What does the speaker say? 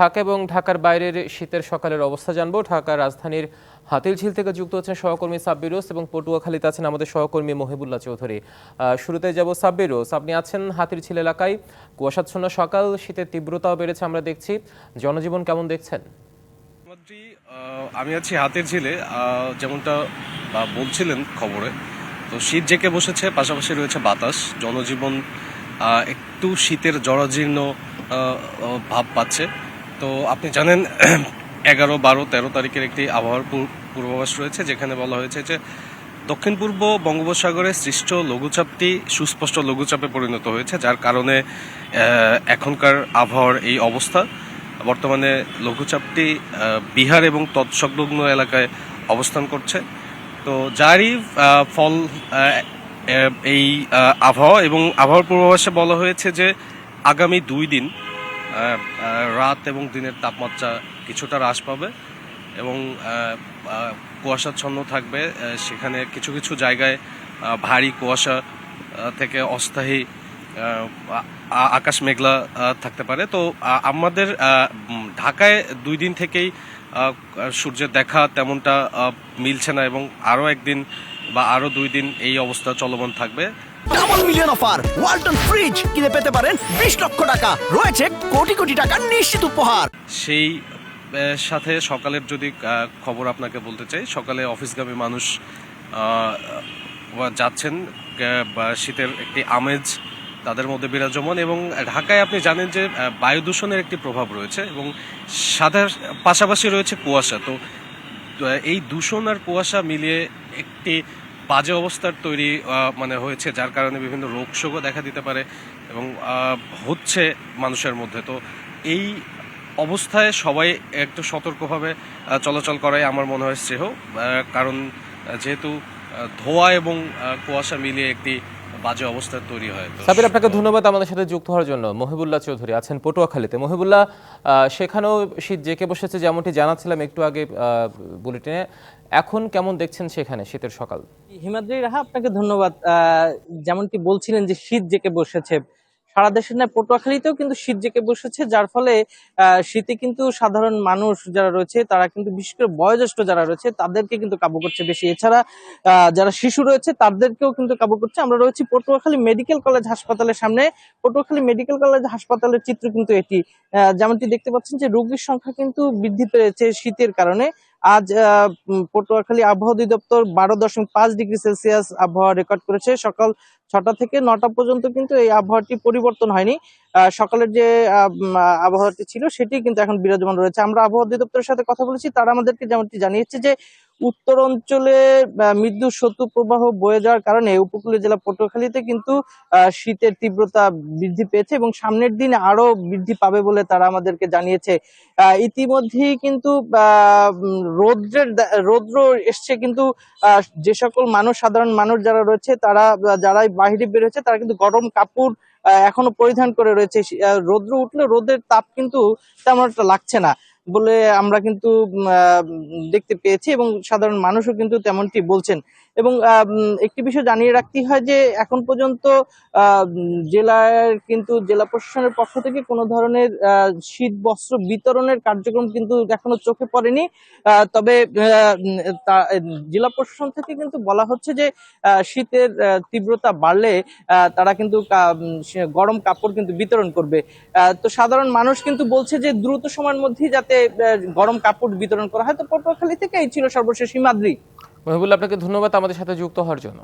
ঢাকা এবং ঢাকার বাইরের শীতের সকালের অবস্থা জানব। ঢাকার রাজধানীর হাতিলঝিল থেকে যুক্ত হচ্ছেন সহকর্মী সাব্বিরোস এবং পটুয়াখালীতে আছেন আমাদের সহকর্মী মহিবুল্লাহ চৌধুরী। শুরুতে যাব সাব্বিরোস, আপনি আছেন হাতিরঝিল এলাকায়। কুয়াশাচ্ছন্ন সকাল, শীতের তীব্রতাও বেড়েছে, আমরা দেখছি। জনজীবন কেমন দেখছেন? আমি আছি হাতের ঝিলে যেমনটা বলছিলেন খবরে। তো শীত জেঁকে বসেছে, পাশাপাশি রয়েছে বাতাস। জনজীবন একটু শীতের জরাজীর্ণ ভাব পাচ্ছে। তো আপনি জানেন, এগারো, বারো, তেরো তারিখের একটি আবহাওয়ার পূর্বাভাস রয়েছে, যেখানে বলা হয়েছে যে দক্ষিণ পূর্ব বঙ্গোপসাগরে সৃষ্ট লঘুচাপটি সুস্পষ্ট লঘুচাপে পরিণত হয়েছে, যার কারণে এখনকার আবহাওয়ার এই অবস্থা। বর্তমানে লঘুচাপটি বিহার এবং তৎসংলগ্ন এলাকায় অবস্থান করছে। তো যারই ফল এই আবহাওয়া এবং আবহাওয়ার পূর্বাভাসে বলা হয়েছে যে আগামী দুই দিন রাত এবং দিনের তাপমাত্রা কিছুটা হ্রাস পাবে এবং কুয়াশাচ্ছন্ন থাকবে। সেখানে কিছু কিছু জায়গায় ভারী কুয়াশা থেকে অস্থায়ী আকাশ মেঘলা থাকতে পারে। তো আমাদের ঢাকায় দুই দিন থেকেই সূর্যের দেখা তেমনটা মিলছে না এবং আরও একদিন বা আরও দুই দিন এই অবস্থা চলমান থাকবে। Double million offer Walton fridge কিনে পেতে পারেন বিশ লক্ষ টাকা। রয়েছে কোটি কোটি টাকার নিশ্চিত উপহার। সেই সাথে সকালের যদি খবর আপনাকে বলতে চাই সকালে অফিসগামী মানুষ যাচ্ছেন শীতের একটি আমেজ তাদের মধ্যে বিরাজমান এবং ঢাকায় আপনি জানেন যে বায়ু দূষণের একটি প্রভাব রয়েছে এবং সাদার পাশাপাশি রয়েছে কুয়াশা। তো, এই দূষণ আর কুয়াশা মিলিয়ে একটি বাজে অবস্থার তৈরি মানে হয়েছে, যার কারণে বিভিন্ন রোগ শোকও দেখা দিতে পারে এবং হচ্ছে মানুষের মধ্যে। তো এই অবস্থায় সবাই একটু সতর্কভাবে চলাচল করাই আমার মনে হয় শ্রেয়। কারণ যেহেতু ধোঁয়া এবং কুয়াশা মিলিয়ে একটি বাজে অবস্থা তৈরি হয় তো সাবির আপনাকে ধন্যবাদ আমাদের সাথে যুক্ত হওয়ার জন্য। মহিবুল্লাহ চৌধুরী আছেন পটুয়াখালীতে। মহিবুল্লাহ সেখানেও শীত জেকে বসেছে যেমনটি জানাচ্ছিলাম একটু আগে বুলেটিনে। এখন কেমন দেখছেন সেখানে শীতের সকাল? হিমাদ্রি রাহা আপনাকে ধন্যবাদ। আহ, যেমনটি বলছিলেন যে শীত জেকে বসেছে সারা দেশের নয় পটুয়াখালীতেও কিন্তু শীত জেকে বসেছে, যার ফলে শীতে কিন্তু সাধারণ মানুষ যারা রয়েছে, তারা কিন্তু বিশেষ করে বয়োজ্যেষ্ঠ যারা রয়েছে, তাদেরকে কিন্তু কাবু করছে বেশি। এছাড়া যারা শিশু রয়েছে, তাদেরকেও কিন্তু কাবু করছে। আমরা রয়েছি পটুয়াখালী মেডিকেল কলেজ হাসপাতালের সামনে। পটুয়াখালী মেডিকেল কলেজ হাসপাতালের চিত্র কিন্তু এটি। যেমনটি দেখতে পাচ্ছেন যে, রোগীর সংখ্যা কিন্তু বৃদ্ধি পেয়েছে শীতের কারণে। আজ পটুয়াখালী আবহাওয়া অধিদপ্তর বারো দশমিক পাঁচ ডিগ্রি সেলসিয়াস আবহাওয়া রেকর্ড করেছে। সকাল ছটা থেকে নটা পর্যন্ত কিন্তু এই আবহাওয়াটি পরিবর্তন হয়নি। সকালের যে আবহাওয়াটি ছিল, সেটি কিন্তু এখন বিরাজমান রয়েছে। আমরা আবহাওয়া অধিদপ্তরের সাথে কথা বলেছি, তারা আমাদেরকে যেমনটি জানিয়েছে যে, উত্তর অঞ্চলে মৃদু শত্রু প্রবাহ বয়ে যাওয়ার কারণে উপকূলীয় জেলা পটুয়াখালীতে কিন্তু শীতের তীব্রতা বৃদ্ধি পেয়েছে এবং সামনের দিনে আরও বৃদ্ধি পাবে বলে তারা আমাদেরকে জানিয়েছে। ইতিমধ্যেই কিন্তু রৌদ্রের রৌদ্র এসছে কিন্তু যে সকল মানুষ, সাধারণ মানুষ যারা রয়েছে, তারা যারাই বাহিরে বেরোচ্ছে তারা কিন্তু গরম কাপড় এখনও পরিধান করে রয়েছে। রোদ্র উঠলে রোদের তাপ কিন্তু তেমন একটা লাগছে না। বলে আমরা কিন্তু দেখতে পেয়েছি এবং সাধারণ মানুষও কিন্তু তেমনটি বলছেন। এবং একটি বিষয় জানিয়ে রাখতে হয় যে, এখন পর্যন্ত জেলার কিন্তু, জেলা প্রশাসনের পক্ষ থেকে কোনো ধরনের শীত বস্ত্র বিতরণের কার্যক্রম কিন্তু এখনও চোখে পড়েনি। তবে জেলা প্রশাসন থেকে কিন্তু বলা হচ্ছে যে শীতের তীব্রতা বাড়লে তারা কিন্তু গরম কাপড় কিন্তু বিতরণ করবে। তো সাধারণ মানুষ কিন্তু বলছে যে, দ্রুত সময়ের মধ্যেই যাতে গরম কাপড় বিতরণ করা হয়। তো পটুয়াখালী থেকে এই ছিল সর্বশেষ হিমাদ্রি। মহিবুল আপনাকে ধন্যবাদ আমাদের সাথে যুক্ত হওয়ার জন্য।